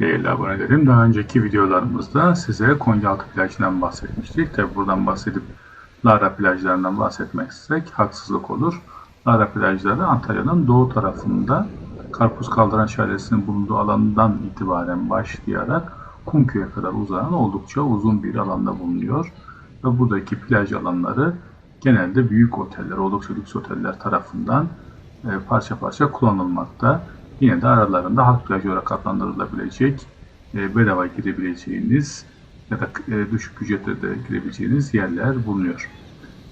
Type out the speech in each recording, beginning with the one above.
Değerli abonelerim, daha önceki videolarımızda size Konyaaltı plajından bahsetmiştik. Tabi buradan bahsedip Lara plajlarından bahsetmezsek haksızlık olur. Lara plajları Antalya'nın doğu tarafında Karpuz Kaldıran Şelalesi'nin bulunduğu alandan itibaren başlayarak Kumköy'e kadar uzanan oldukça uzun bir alanda bulunuyor. Ve buradaki plaj alanları genelde büyük oteller, oldukça lüks oteller tarafından e, parça parça kullanılmakta. Yine de aralarında halk plajı olarak adlandırılabilecek, e, bedava girebileceğiniz ya da e, düşük ücretle de girebileceğiniz yerler bulunuyor.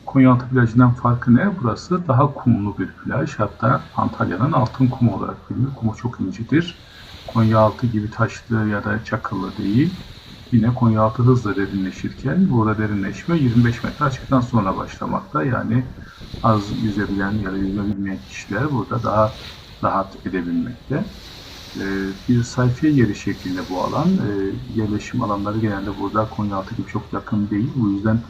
Konyaaltı plajından farkı ne? Burası daha kumlu bir plaj. Hatta Antalya'nın altın kumu olarak bilinir. Kumu çok incedir. Konyaaltı gibi taşlı ya da çakıllı değil. Yine Konyaaltı hızla derinleşirken burada derinleşme 25 metre açıktan sonra başlamakta. Yani az yüzebilen ya da yüzebilmeyen kişiler burada daha rahat edebilmekte. Ee, bir sayfiye yeri şeklinde bu alan. Ee, yerleşim alanları genelde burada Konyaaltı gibi çok yakın değil. Bu yüzden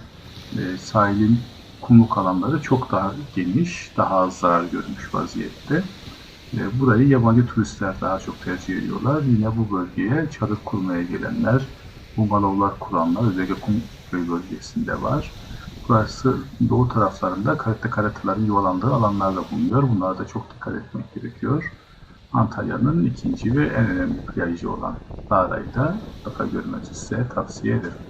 e, sahilin kumluk alanları çok daha geniş, daha az zarar görmüş vaziyette. E, burayı yabancı turistler daha çok tercih ediyorlar. Yine bu bölgeye çadır kurmaya gelenler, bungalovlar kuranlar özellikle Kumköy bölgesinde var. Burası doğu taraflarında karate karateların yuvalandığı alanlarla bulunuyor. Bunlara da çok dikkat etmek gerekiyor. Antalya'nın ikinci ve en önemli plajı olan Lara'yı da görmenizi size tavsiye ederim.